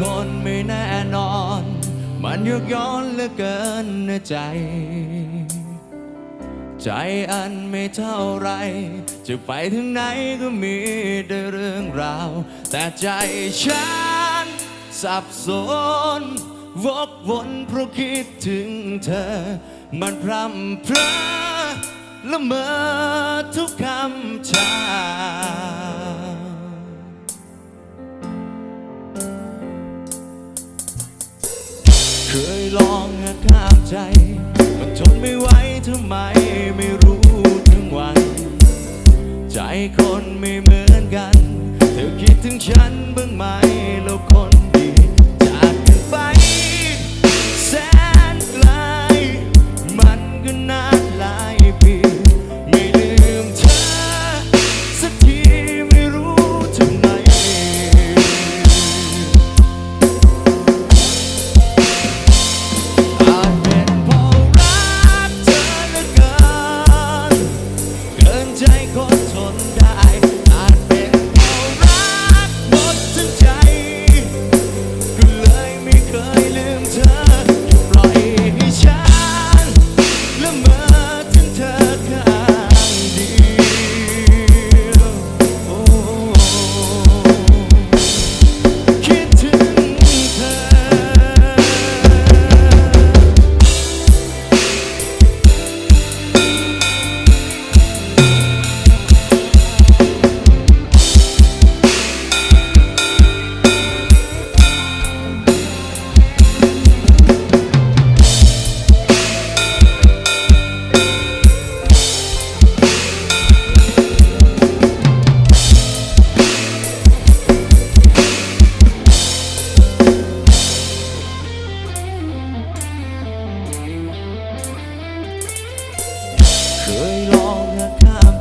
คนไมันยกย้อนเหลือเกินนะใจ ใจอันไม่เท่าไร จะไปถึงไหนก็มีแต่เรื่องราว แต่ใจฉันสับสนวกวนเพราะคิดถึงเธอ มันพร่ำเพรอละเมอทุกคำชา ใจ มันทนไม่ไหวทำไมไม่รู้ทั้งวัน ใจคนไม่เหมือนกัน เธอคิดถึงฉันบ้างไหมแล้วคน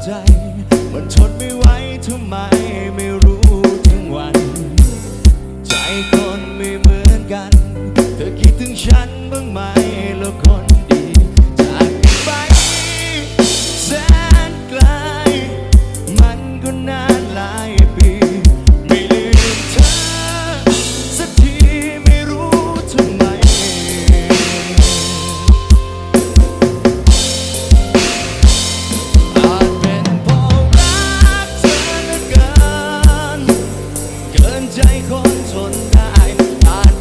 ใจ มันทนไม่ไหวทำไมไม่ ใจคนทนได้อาจ